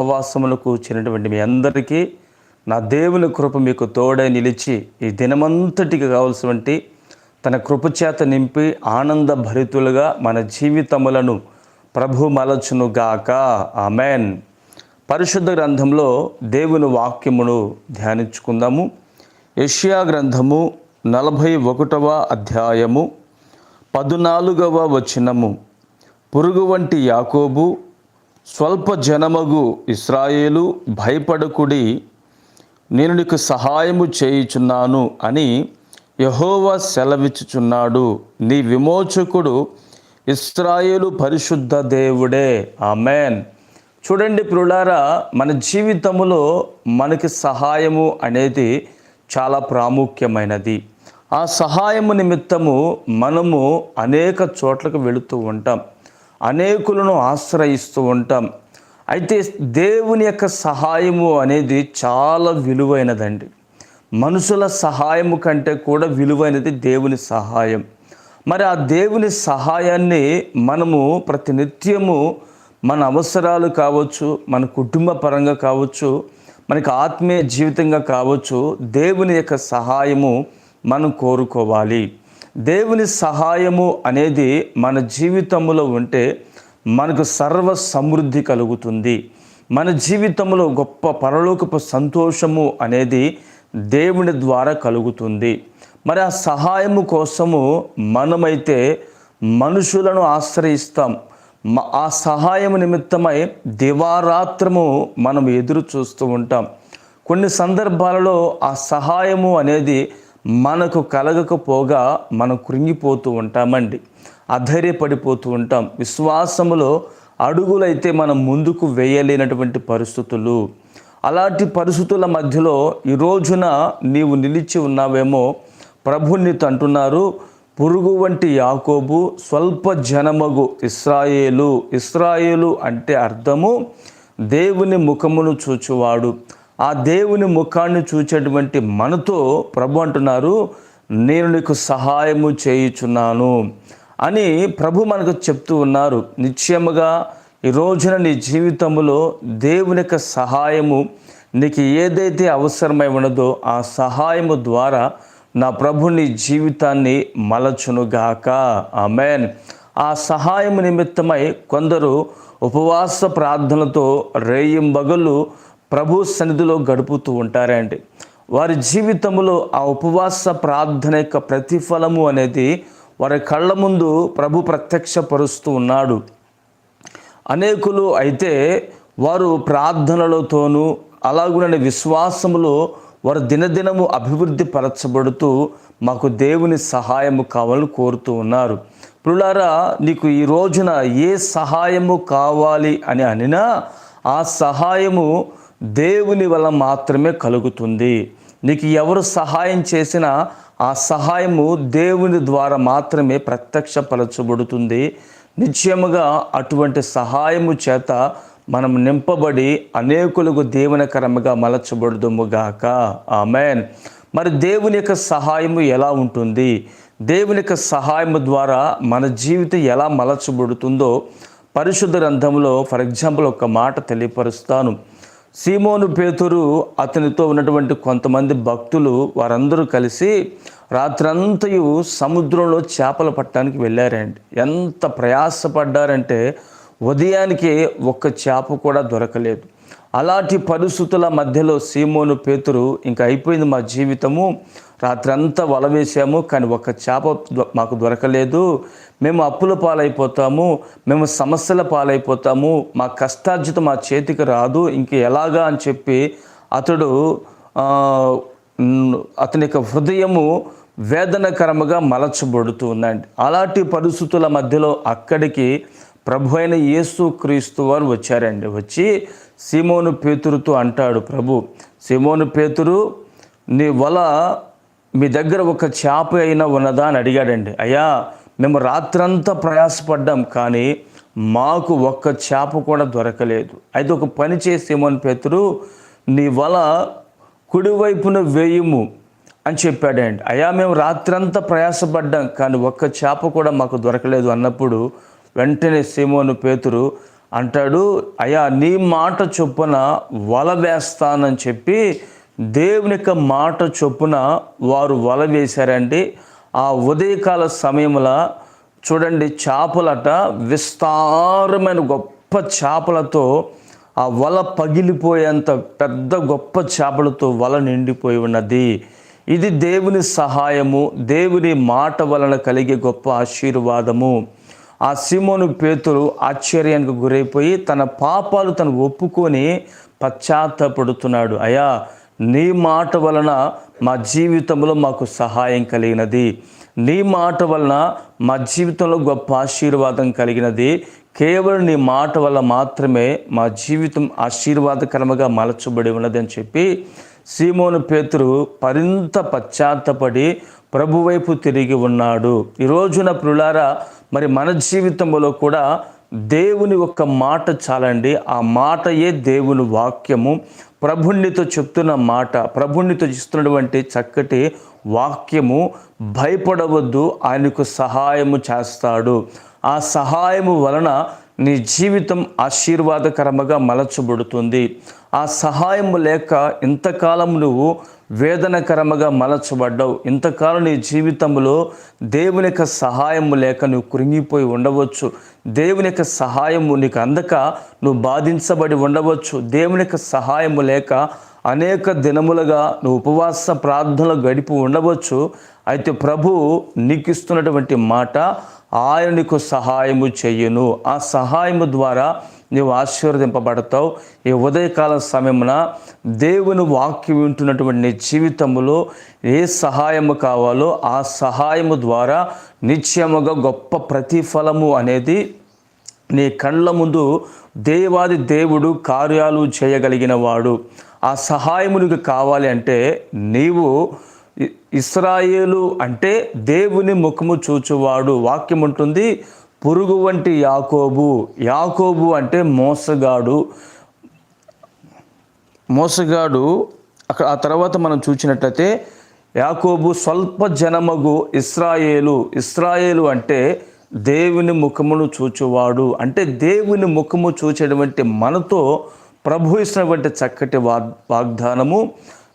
ఉపవాసములకు చేరినటువంటి మీ అందరికీ నా దేవుని కృప మీకు తోడై నిలిచి ఈ దినమంతటికి కావలసినటువంటి తన కృపచేత నింపి ఆనంద భరితులుగా మన జీవితములను ప్రభు మలచును గాక. ఆమెన్. పరిశుద్ధ గ్రంథంలో దేవుని వాక్యమును ధ్యానించుకుందాము. యష్యా గ్రంథము నలభై ఒకటవ అధ్యాయము పదునాలుగవ వచనము. పురుగు వంటి యాకోబు స్వల్ప జనమగు ఇస్రాయేలు భయపడకుడి నేను నీకు సహాయము చేయుచున్నాను అని యహోవా సెలవిచ్చుచున్నాడు. నీ విమోచకుడు ఇస్రాయేలు పరిశుద్ధ దేవుడే. ఆమెన్. చూడండి ప్రులారా మన జీవితంలో మనకి సహాయము అనేది చాలా ప్రాముఖ్యమైనది. ఆ సహాయము నిమిత్తము మనము అనేక చోట్లకు వెళుతూ ఉంటాం. అనేకులను ఆశ్రయిస్తూ ఉంటాం. అయితే దేవుని యొక్క సహాయము అనేది చాలా విలువైనదండి. మనుషుల సహాయము కంటే కూడా విలువైనది దేవుని సహాయం. మరి ఆ దేవుని సహాయాన్ని మనము ప్రతినిత్యము మన అవసరాలు కావచ్చు మన కుటుంబ పరంగా కావచ్చు మనకి ఆత్మీయ జీవితంగా కావచ్చు దేవుని యొక్క సహాయము మనం కోరుకోవాలి. దేవుని సహాయము అనేది మన జీవితంలో ఉంటే మనకు సర్వ సమృద్ధి కలుగుతుంది. మన జీవితంలో గొప్ప పరలోకపు సంతోషము అనేది దేవుని ద్వారా కలుగుతుంది. మరి ఆ సహాయము కోసము మనమైతే మనుషులను ఆశ్రయిస్తాం. ఆ సహాయం నిమిత్తమై దివారాత్రము మనం ఎదురు చూస్తూ ఉంటాం. కొన్ని సందర్భాలలో ఆ సహాయము అనేది మనకు కలగకపోగా మనం కృంగిపోతూ ఉంటామండి. అధైర్యపడిపోతూ ఉంటాం. విశ్వాసములో అడుగులైతే మనం ముందుకు వేయలేనటువంటి పరిస్థితులు. అలాంటి పరిస్థితుల మధ్యలో ఈ రోజున నీవు నిలిచి ఉన్నావేమో ప్రభుని తంటున్నారు. అంటున్నారు పురుగు వంటి యాకోబు స్వల్ప జనమగు ఇస్రాయేలు. ఇస్రాయేలు అంటే అర్థము దేవుని ముఖమును చూచువాడు. ఆ దేవుని ముఖాన్ని చూచేటువంటి మనతో ప్రభు అంటున్నారు నేను నీకు సహాయము చేయుచున్నాను అని ప్రభు మనకు చెప్తూ ఉన్నారు. నిశ్చయముగా ఈ రోజున నీ జీవితంలో దేవుని యొక్క సహాయము నీకు ఏదైతే అవసరమై ఉన్నదో ఆ సహాయము ద్వారా నా ప్రభు నీ జీవితాన్ని మలచునుగాక ఆమెన్. ఆ సహాయము నిమిత్తమై కొందరు ఉపవాస ప్రార్థనలతో రేయింబగలు ప్రభు సన్నిధిలో గడుపుతూ ఉంటారండి వారి జీవితంలో ఆ ఉపవాస ప్రార్థన యొక్క ప్రతిఫలము అనేది వారి కళ్ళ ముందు ప్రభు ప్రత్యక్షపరుస్తూ ఉన్నాడు. అనేకులు అయితే వారు ప్రార్థనలతోనూ అలాగునని విశ్వాసములో వారు దినదినము అభివృద్ధి పరచబడుతూ మాకు దేవుని సహాయము కావాలని కోరుతూ ఉన్నారు. పులారా నీకు ఈ రోజున ఏ సహాయము కావాలి అని అనినా ఆ సహాయము దేవుని వల్ల మాత్రమే కలుగుతుంది. నీకు ఎవరు సహాయం చేసినా ఆ సహాయము దేవుని ద్వారా మాత్రమే ప్రత్యక్షపరచబడుతుంది. నిశ్చయముగా అటువంటి సహాయము చేత మనం నింపబడి అనేకులకు దేవునికరముగా మలచబడుదుముగాక ఆమెన్. మరి దేవుని యొక్క సహాయము ఎలా ఉంటుంది? దేవుని యొక్క సహాయము ద్వారా మన జీవితం ఎలా మలచబడుతుందో పరిశుద్ధ గ్రంథంలో ఫర్ ఎగ్జాంపుల్ ఒక మాట తెలియపరుస్తాను. సీమోను పేతురు అతనితో ఉన్నటువంటి కొంతమంది భక్తులు వారందరూ కలిసి రాత్రంతయు సముద్రంలో చేపలు పట్టడానికి వెళ్ళారండి. ఎంత ప్రయాసపడ్డారంటే ఉదయానికి ఒక్క చేప కూడా దొరకలేదు. అలాంటి పరిస్థితుల మధ్యలో సీమోను పేతురు ఇంకా అయిపోయింది మా జీవితము. రాత్రంతా వల వేసాము కానీ ఒక్క చేప మాకు దొరకలేదు. మేము అప్పుల పాలైపోతాము మేము సమస్యల పాలైపోతాము మా కష్టార్జితం మా చేతికి రాదు ఇంక ఎలాగా అని చెప్పి అతడు అతని యొక్క హృదయము వేదనకరముగా మలచబడుతూ ఉందండి. అలాంటి పరిస్థితుల మధ్యలో అక్కడికి ప్రభు అయిన యేసు క్రీస్తు వారు వచ్చారండి. వచ్చి సీమోను పేతురుతో అంటాడు ప్రభు సీమోను పేతురు నీ వల మీ దగ్గర ఒక చేప అయినా ఉన్నదా? అని అడిగాడండి. అయ్యా మేము రాత్రంతా ప్రయాసపడ్డాం కానీ మాకు ఒక్క చేప కూడా దొరకలేదు. అయితే ఒక పని చేసి సీమోను పేతురు నీ వల కుడివైపున వేయుము అని చెప్పాడండి. అయ్యా మేము రాత్రంతా ప్రయాసపడ్డాం కానీ ఒక్క చేప కూడా మాకు దొరకలేదు అన్నప్పుడు వెంటనే సీమోను పేతురు అంటాడు అయ్యా నీ మాట చొప్పున వల వేస్తానని చెప్పి దేవుని యొక్క మాట చొప్పున వారు వల వేశారండి. ఆ ఉదయకాల సమయంలో చూడండి చేపలట విస్తారమైన గొప్ప చేపలతో ఆ వల పగిలిపోయేంత పెద్ద గొప్ప చేపలతో వల నిండిపోయి ఉన్నది. ఇది దేవుని సహాయము దేవుని మాట వలన కలిగే గొప్ప ఆశీర్వాదము. ఆ సిమోను పేతురు ఆశ్చర్యానికి గురైపోయి తన పాపాలు తను ఒప్పుకొని పశ్చాత్తపడుతున్నాడు. అయా నీ మాట వలన మా జీవితంలో మాకు సహాయం కలిగినది. నీ మాట వలన మా జీవితంలో గొప్ప ఆశీర్వాదం కలిగినది. కేవలం నీ మాట వల్ల మాత్రమే మా జీవితం ఆశీర్వాదకరముగా మలచబడి ఉన్నది అని చెప్పి సీమోను పేతురు పరింత పశ్చాత్తపడి ప్రభువైపు తిరిగి ఉన్నాడు. ఈ రోజున ప్రులారా మరి మన జీవితంలో కూడా దేవుని ఒక్క మాట చాలండి. ఆ మాటయే దేవుని వాక్యము. ప్రభుణ్ణితో చెప్తున్న మాట ప్రభుణ్ణితో ఇస్తున్నటువంటి చక్కటి వాక్యము భయపడవద్దు. ఆయనకు సహాయము చేస్తాడు. ఆ సహాయము వలన నీ జీవితం ఆశీర్వాదకరముగా మలచబడుతుంది. ఆ సహాయము లేక ఇంతకాలం నువ్వు వేదనకరముగా మలచబడ్డావు. ఇంతకాలం నీ జీవితంలో దేవుని యొక్క సహాయము లేక నువ్వు కృంగిపోయి ఉండవచ్చు. దేవుని యొక్క సహాయము నీకు అందక నువ్వు బాధించబడి ఉండవచ్చు. దేవుని యొక్క సహాయము లేక అనేక దినములుగా నువ్వు ఉపవాస ప్రార్థనలు గడిపి ఉండవచ్చు. అయితే ప్రభు నీకు ఇస్తున్నటువంటి మాట ఆయన నీకు సహాయము చేయును. ఆ సహాయము ద్వారా నీవు ఆశీర్వదింపబడతావు. ఈ ఉదయకాల సమయమున దేవుని వాక్యం వింటున్నటువంటి నీ జీవితంలో ఏ సహాయము కావాలో ఆ సహాయము ద్వారా నిశ్చయముగా గొప్ప ప్రతిఫలము అనేది నీ కళ్ళ ముందు దేవాది దేవుడు కార్యాలు చేయగలిగిన వాడు. ఆ సహాయము నీకు కావాలి అంటే నీవు ఇస్రాయేలు అంటే దేవుని ముఖము చూచువాడు. వాక్యం ఉంటుంది పురుగు వంటి యాకోబు. యాకోబు అంటే మోసగాడు. మోసగాడు అక్కడ ఆ తర్వాత మనం చూసినట్లయితే యాకోబు స్వల్ప జనమగు ఇస్రాయేలు. ఇస్రాయేలు అంటే దేవుని ముఖమును చూచువాడు. అంటే దేవుని ముఖము చూచేటువంటి మనతో ప్రభు ఇచ్చినటువంటి చక్కటి వాగ్ వాగ్దానము.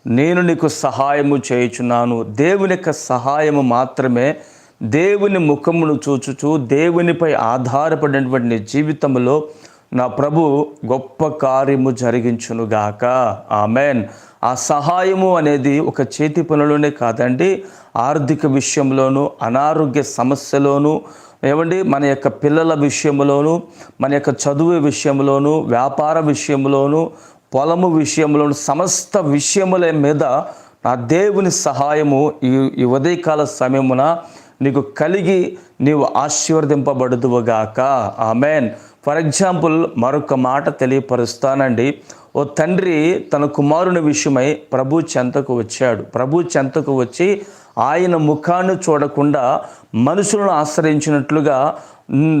నేను నీకు సహాయము చేయుచున్నాను. దేవుని యొక్క సహాయము మాత్రమే దేవుని ముఖమును చూచుచు దేవునిపై ఆధారపడినటువంటి నీ జీవితంలో నా ప్రభు గొప్ప కార్యము జరిగించునుగాక ఆమెన్. ఆ సహాయము అనేది ఒక చేతి పనులోనే కాదండి ఆర్థిక విషయంలోనూ అనారోగ్య సమస్యలోనూ ఏమండి మన యొక్క పిల్లల విషయంలోనూ మన యొక్క చదువు విషయంలోనూ వ్యాపార విషయంలోనూ పొలము విషయంలో సమస్త విషయముల మీద నా దేవుని సహాయము ఈ ఈ ఉదయకాల సమయమున నీకు కలిగి నీవు ఆశీర్వదింపబడుదువుగాక. ఆమెన్. ఫర్ ఎగ్జాంపుల్ మరొక మాట తెలియపరుస్తానండి. ఓ తండ్రి తన కుమారుని విషయమై ప్రభు చెంతకు వచ్చాడు. ప్రభు చెంతకు వచ్చి ఆయన ముఖాన్ని చూడకుండా మనుషులను ఆశ్రయించినట్లుగా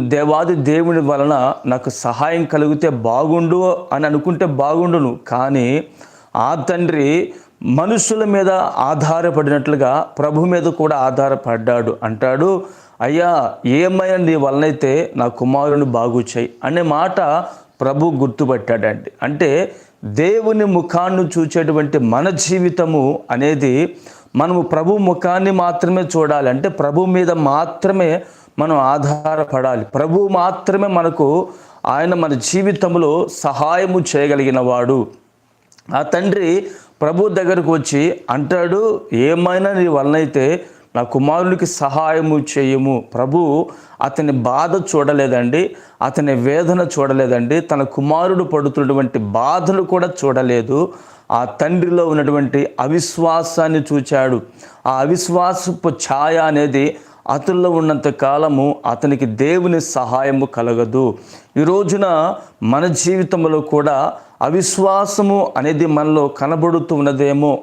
దేవాది దేవుని వలన నాకు సహాయం కలిగితే బాగుండు అని అనుకుంటే బాగుండును. కానీ ఆ తండ్రి మనుషుల మీద ఆధారపడినట్లుగా ప్రభు మీద కూడా ఆధారపడ్డాడు. అంటాడు అయ్యా ఏమైనా నీ వలనైతే నా కుమారుని బాగు చేయి అనే మాట ప్రభు గుర్తుపెట్టాడండి. అంటే దేవుని ముఖాన్ని చూచేటువంటి మన జీవితము అనేది మనము ప్రభు ముఖాన్ని మాత్రమే చూడాలి. అంటే ప్రభు మీద మాత్రమే మనం ఆధారపడాలి. ప్రభు మాత్రమే మనకు ఆయన మన జీవితంలో సహాయము చేయగలిగిన వాడు ఆ తండ్రి ప్రభు దగ్గరకు వచ్చి అంటాడు ఏమైనా నీ వలనైతే నా కుమారునికి సహాయము చేయము. ప్రభు అతని బాధ చూడలేదండి అతని వేదన చూడలేదండి తన కుమారుడు పడుతున్నటువంటి బాధలు కూడా చూడలేదు. ఆ తండ్రిలో ఉన్నటువంటి అవిశ్వాసాన్ని చూచాడు. ఆ అవిశ్వాసపు ఛాయ అనేది అతనిలో ఉన్నంత కాలము అతనికి దేవుని సహాయము కలగదు. ఈ రోజున మన జీవితంలో కూడా అవిశ్వాసము అనేది మనలో కనబడుతూ ఉన్నదేమో.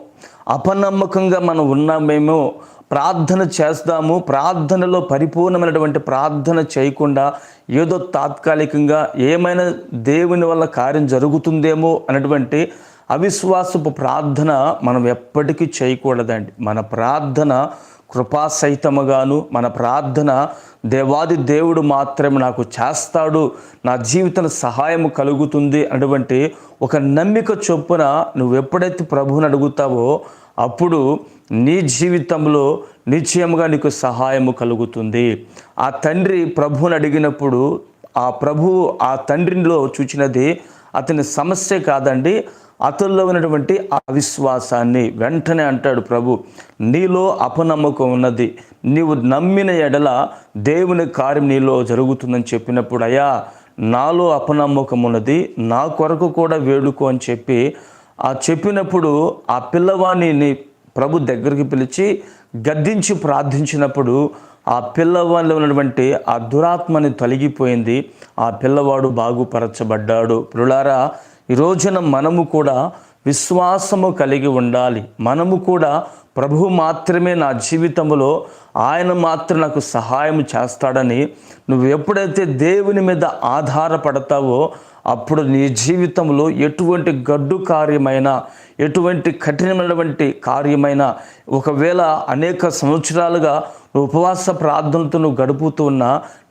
అపనమ్మకంగా మనం ఉన్నామేమో. ప్రార్థన చేస్తాము. ప్రార్థనలో పరిపూర్ణమైనటువంటి ప్రార్థన చేయకుండా ఏదో తాత్కాలికంగా ఏమైనా దేవుని వల్ల కార్యం జరుగుతుందేమో అనేటువంటి అవిశ్వాసపు ప్రార్థన మనం ఎప్పటికీ చేయకూడదండి. మన ప్రార్థన కృపాసహితముగాను మన ప్రార్థన దేవాది దేవుడు మాత్రమే నాకు చేస్తాడు నా జీవితం సహాయం కలుగుతుంది అటువంటి ఒక నమ్మిక చొప్పున నువ్వు ఎప్పుడైతే ప్రభువుని అడుగుతావో అప్పుడు నీ జీవితంలో నిశ్చయముగా నీకు సహాయము కలుగుతుంది. ఆ తండ్రి ప్రభువుని అడిగినప్పుడు ఆ ప్రభు ఆ తండ్రిలో చూచినది అతని సమస్య కాదండి అతల్లో ఉన్నటువంటి అవిశ్వాసాన్ని వెంటనే అంటాడు ప్రభు నీలో అపనమ్మకం ఉన్నది. నీవు నమ్మిన ఎడల దేవుని కార్యం నీలో జరుగుతుందని చెప్పినప్పుడు అయ్యా నాలో అపనమ్మకం ఉన్నది నా కొరకు కూడా వేడుకో అని చెప్పి ఆ చెప్పినప్పుడు ఆ పిల్లవాణిని ప్రభు దగ్గరికి పిలిచి గద్దించి ప్రార్థించినప్పుడు ఆ పిల్లవాడిలో ఉన్నటువంటి ఆ దురాత్మని తొలగిపోయింది. ఆ పిల్లవాడు బాగుపరచబడ్డాడు. పురులారా ఈ రోజున మనము కూడా విశ్వాసము కలిగి ఉండాలి. మనము కూడా ప్రభువు మాత్రమే నా జీవితంలో ఆయన మాత్రం నాకు సహాయం చేస్తాడని నువ్వు ఎప్పుడైతే దేవుని మీద ఆధారపడతావో అప్పుడు నీ జీవితంలో ఎటువంటి గడ్డు కార్యమైనా ఎటువంటి కఠినమైనటువంటి కార్యమైనా ఒకవేళ అనేక సంవత్సరాలుగా ఉపవాస ప్రార్థనలతో నువ్వు గడుపుతూ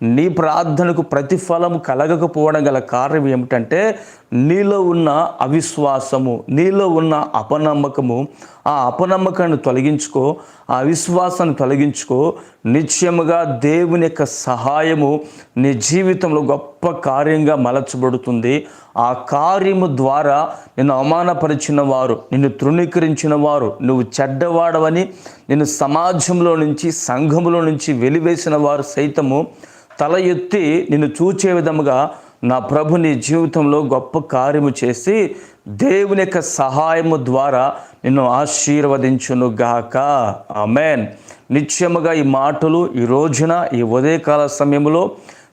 నీ ప్రార్థనకు ప్రతిఫలం కలగకపోవడం గల కారణం ఏమిటంటే నీలో ఉన్న అవిశ్వాసము నీలో ఉన్న అపనమ్మకము ఆ అపనమ్మకాన్ని తొలగించుకో ఆ అవిశ్వాసాన్ని తొలగించుకో నిశ్చయముగా దేవుని యొక్క సహాయము నీ జీవితంలో గొప్ప కార్యంగా మలచబడుతుంది. ఆ కార్యము ద్వారా నిన్ను అవమానపరిచిన వారు నిన్ను తృణీకరించిన వారు నువ్వు చెడ్డవాడవని నిన్ను సమాజంలో నుంచి సంఘంలో నుంచి వెలివేసిన వారు సైతము తల ఎత్తి నిన్ను చూచే విధముగా నా ప్రభు నీ జీవితంలో గొప్ప కార్యము చేసి దేవుని యొక్క సహాయము ద్వారా నిన్ను ఆశీర్వదించును గాక. ఆమెన్. నిత్యముగా ఈ మాటలు ఈ రోజున ఈ ఉదయకాల సమయంలో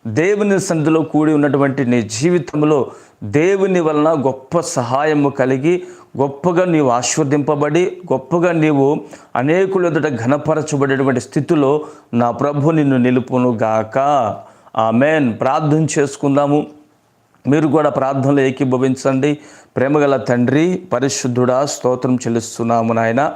దేవుని సంధిలో కూడి ఉన్నటువంటి నీ జీవితంలో దేవుని వలన గొప్ప సహాయము కలిగి గొప్పగా నీవు ఆశీర్వదింపబడి గొప్పగా నీవు అనేకుల ఎదుట ఘనపరచబడేటువంటి స్థితిలో నా ప్రభు నిన్ను నిలుపును గాక. ఆమెన్. ప్రార్థన చేసుకుందాము. మీరు కూడా ప్రార్థనలో ఏకీభవించండి. ప్రేమగల తండ్రి పరిశుద్ధుడా స్తోత్రం చెల్లిస్తున్నాము నాయన.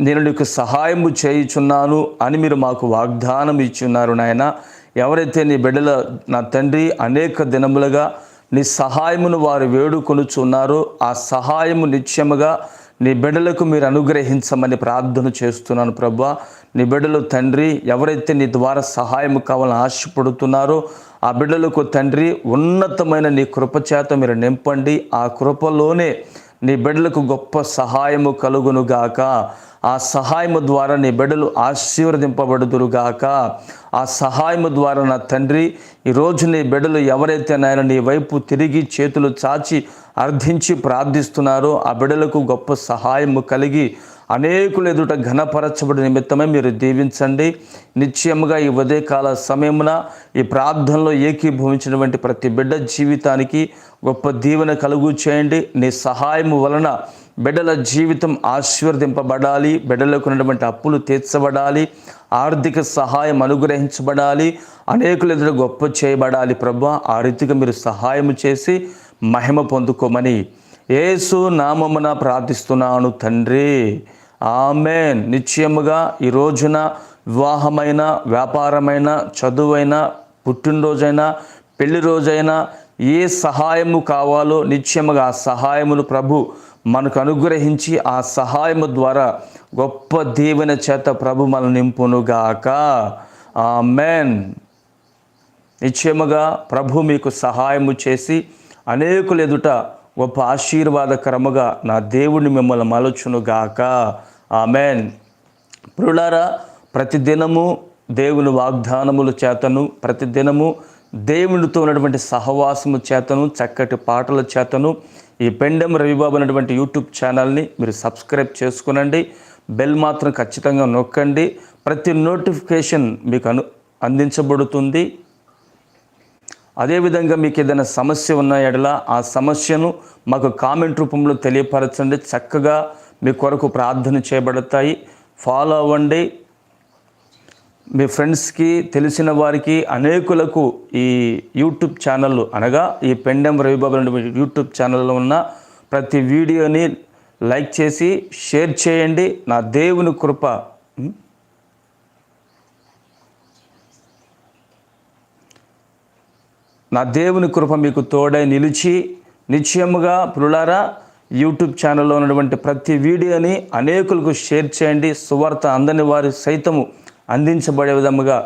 నేను నీకు సహాయము చేయుచున్నాను అని మీరు మాకు వాగ్దానం ఇచ్చున్నారు నాయన. ఎవరైతే నీ బిడ్డల నా తండ్రి అనేక దినములుగా నీ సహాయమును వారు వేడుకొనుచున్నారో ఆ సహాయము నిత్యముగా నీ బిడ్డలకు మీరు అనుగ్రహించమని ప్రార్థన చేస్తున్నాను ప్రభా. నీ బిడ్డలు తండ్రి ఎవరైతే నీ ద్వారా సహాయం కావాలని ఆశపడుతున్నారో ఆ బిడ్డలకు తండ్రి ఉన్నతమైన నీ కృపచేత మీరు నింపండి. ఆ కృపలోనే నీ బిడ్డలకు గొప్ప సహాయము కలుగునుగాక ఆ సహాయము ద్వారా నీ బిడ్డలు ఆశీర్వదింపబడుదురుగాక ఆ సహాయము ద్వారా నా తండ్రి ఈరోజు నీ బిడ్డలు ఎవరైతే నాయన నీ వైపు తిరిగి చేతులు చాచి అర్థించి ప్రార్థిస్తున్నారో ఆ బిడ్డలకు గొప్ప సహాయము కలిగి అనేకులు ఎదుట ఘనపరచబడి నిమిత్తమే మీరు దీవించండి. నిశ్చయముగా ఈ ఉదయకాల సమయమున ఈ ప్రార్థనలో ఏకీభవించినటువంటి ప్రతి బిడ్డ జీవితానికి గొప్ప దీవెన కలుగు చేయండి. నీ సహాయము వలన బిడ్డల జీవితం ఆశీర్వదింపబడాలి. బిడ్డలకు ఉన్నటువంటి అప్పులు తీర్చబడాలి. ఆర్థిక సహాయం అనుగ్రహించబడాలి. అనేకులు ఎదుట గొప్ప చేయబడాలి. ప్రభా ఆ రీతిగా మీరు సహాయం చేసి మహిమ పొందుకోమని ఏసు నామమున ప్రార్థిస్తున్నాను తండ్రి. ఆమెన్. నిశ్చయముగా ఈ రోజున వివాహమైన వ్యాపారమైన చదువైన పుట్టినరోజైనా పెళ్ళి రోజైనా ఏ సహాయము కావాలో నిశ్చయముగా ఆ సహాయమును ప్రభు మనకు అనుగ్రహించి ఆ సహాయము ద్వారా గొప్ప దీవెన చేత ప్రభు మన నింపునుగాక. ఆమెన్. నిశ్చయముగా ప్రభు మీకు సహాయము చేసి అనేకులు ఎదుట గొప్ప ఆశీర్వాదకరముగా నా దేవుడిని మిమ్మల్ని మలచునుగాక ఆమెన్. ప్రులారా ప్రతిదినము దేవుని వాగ్దానముల చేతను ప్రతిదినము దేవునితో ఉన్నటువంటి సహవాసము చేతను చక్కటి పాటల చేతను ఈ పెండెం రవిబాబు అనేటువంటి యూట్యూబ్ ఛానల్ని మీరు సబ్స్క్రైబ్ చేసుకునండి. బెల్ మాత్రం ఖచ్చితంగా నొక్కండి. ప్రతి నోటిఫికేషన్ మీకు అను అందించబడుతుంది. అదేవిధంగా మీకు ఏదైనా సమస్య ఉన్న ఎడల ఆ సమస్యను మాకు కామెంట్ రూపంలో తెలియపరచండి. చక్కగా మీ కొరకు ప్రార్థన చేయబడతాయి. ఫాలో అవ్వండి. మీ ఫ్రెండ్స్కి తెలిసిన వారికి అనేకులకు ఈ యూట్యూబ్ ఛానల్ అనగా ఈ పెండెం రవిబాబు యూట్యూబ్ ఛానల్లో ఉన్న ప్రతి వీడియోని లైక్ చేసి షేర్ చేయండి. నా దేవుని కృప నా దేవుని కృప మీకు తోడై నిలిచి నిశ్చయముగా పులులారా యూట్యూబ్ ఛానల్లో ఉన్నటువంటి ప్రతి వీడియోని అనేకులకు షేర్ చేయండి. సువార్త అందని వారి సైతము అందించబడే విధముగా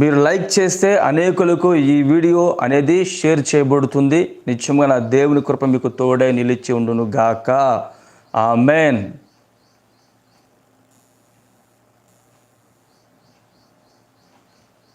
మీరు లైక్ చేస్తే అనేకులకు ఈ వీడియో అనేది షేర్ చేయబడుతుంది. నిత్యంగా నా దేవుని కృప మీకు తోడై నిలిచి ఉండును గాక ఆమెన్.